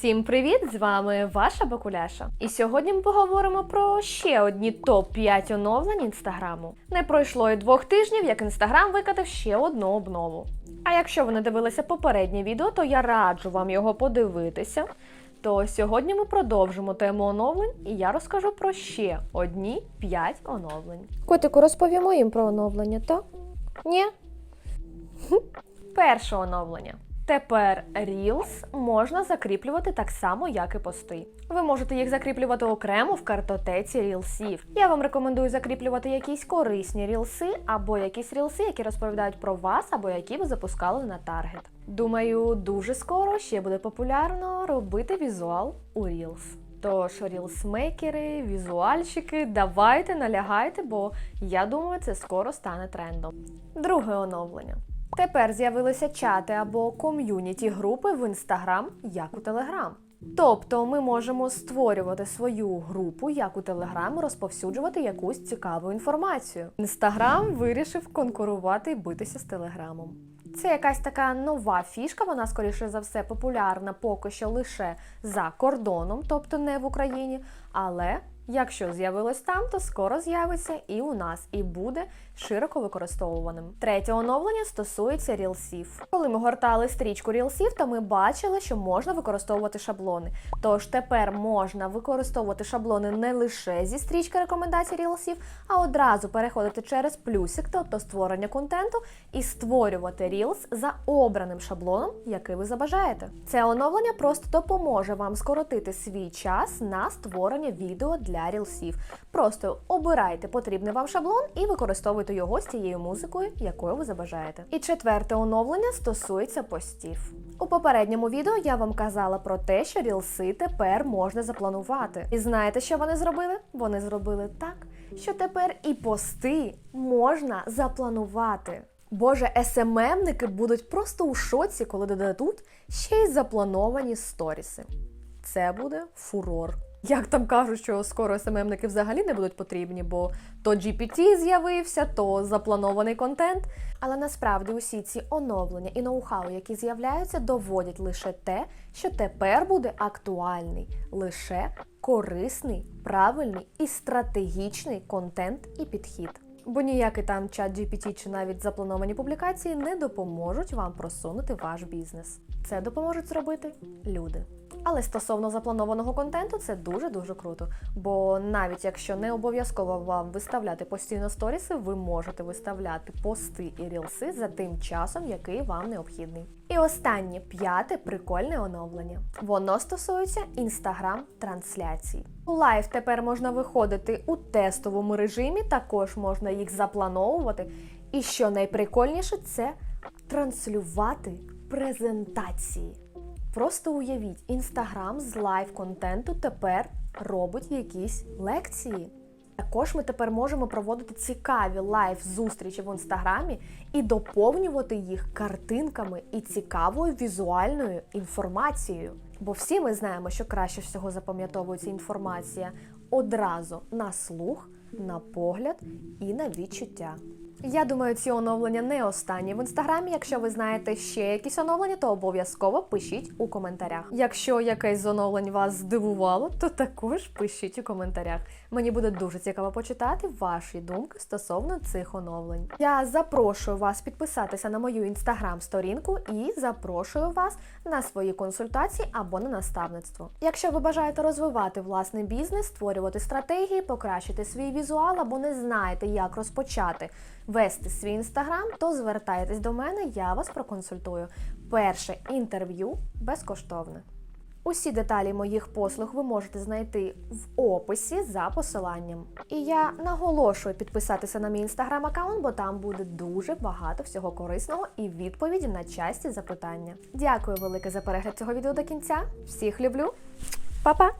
Всім привіт! З вами ваша Бакуляша. І сьогодні ми поговоримо про ще одні топ-5 оновлень інстаграму. Не пройшло і двох тижнів, як інстаграм викатив ще одну обнову. А якщо ви не дивилися попереднє відео, то я раджу вам його подивитися. То сьогодні ми продовжимо тему оновлень, і я розкажу про ще одні 5 оновлень. Котику, розповімо їм про оновлення, то? Ні? Перше оновлення. Тепер Reels можна закріплювати так само, як і пости. Ви можете їх закріплювати окремо в картотеці рілсів. Я вам рекомендую закріплювати якісь корисні рілси або якісь рілси, які розповідають про вас, або які ви запускали на таргет. Думаю, дуже скоро ще буде популярно робити візуал у Reels. Тож, рілсмейкери, візуальщики, давайте налягайте, бо я думаю, це скоро стане трендом. Друге оновлення. Тепер з'явилися чати або ком'юніті групи в Інстаграм, як у Телеграм. Тобто ми можемо створювати свою групу, як у Телеграм, розповсюджувати якусь цікаву інформацію. Інстаграм вирішив конкурувати і битися з Телеграмом. Це якась така нова фішка, вона, скоріше за все, популярна поки що лише за кордоном, тобто не в Україні. Але якщо з'явилось там, то скоро з'явиться і у нас, і буде широко використовуваним. Третє оновлення стосується рілсів. Коли ми гортали стрічку рілсів, то ми бачили, що можна використовувати шаблони. Тож тепер можна використовувати шаблони не лише зі стрічки рекомендацій рілсів, а одразу переходити через плюсик, тобто створення контенту, і створювати рілс за обраним шаблоном, який ви забажаєте. Це оновлення просто допоможе вам скоротити свій час на створення відео для рілсів. Просто обирайте потрібний вам шаблон і використовуйте його з тією музикою, якою ви забажаєте. І четверте оновлення стосується постів. У попередньому відео я вам казала про те, що рілси тепер можна запланувати. І знаєте, що вони зробили? Вони зробили так, що тепер і пости можна запланувати. Боже, СММники будуть просто у шоці, коли додадуть ще й заплановані сторіси. Це буде фурор. Як там кажуть, що скоро СММники взагалі не будуть потрібні, бо то GPT з'явився, то запланований контент. Але насправді усі ці оновлення і ноу-хау, які з'являються, доводять лише те, що тепер буде актуальний, лише корисний, правильний і стратегічний контент і підхід. Бо ніякий там чат GPT чи навіть заплановані публікації не допоможуть вам просунути ваш бізнес. Це допоможуть зробити люди. Але стосовно запланованого контенту, це дуже-дуже круто. Бо навіть якщо не обов'язково вам виставляти постійно сторіси, ви можете виставляти пости і рілси за тим часом, який вам необхідний. І останнє п'яте прикольне оновлення. Воно стосується інстаграм-трансляцій. У лайв тепер можна виходити у тестовому режимі, також можна їх заплановувати. І що найприкольніше, це транслювати презентації. Просто уявіть, інстаграм з лайв контенту тепер робить якісь лекції. Також ми тепер можемо проводити цікаві лайв зустрічі в інстаграмі і доповнювати їх картинками і цікавою візуальною інформацією. Бо всі ми знаємо, що краще всього запам'ятовується інформація одразу на слух, на погляд і на відчуття. Я думаю, ці оновлення не останні в інстаграмі. Якщо ви знаєте ще якісь оновлення, то обов'язково пишіть у коментарях. Якщо якесь з оновлень вас здивувало, то також пишіть у коментарях. Мені буде дуже цікаво почитати ваші думки стосовно цих оновлень. Я запрошую вас підписатися на мою інстаграм-сторінку і запрошую вас на свої консультації або на наставництво. Якщо ви бажаєте розвивати власний бізнес, створювати стратегії, покращити свій візуал або не знаєте, як розпочати вести свій інстаграм, то звертайтесь до мене, я вас проконсультую. Перше інтерв'ю безкоштовне. Усі деталі моїх послуг ви можете знайти в описі за посиланням. І я наголошую підписатися на мій інстаграм-аккаунт, бо там буде дуже багато всього корисного і відповіді на часті запитання. Дякую велике за перегляд цього відео до кінця. Всіх люблю, Па-па!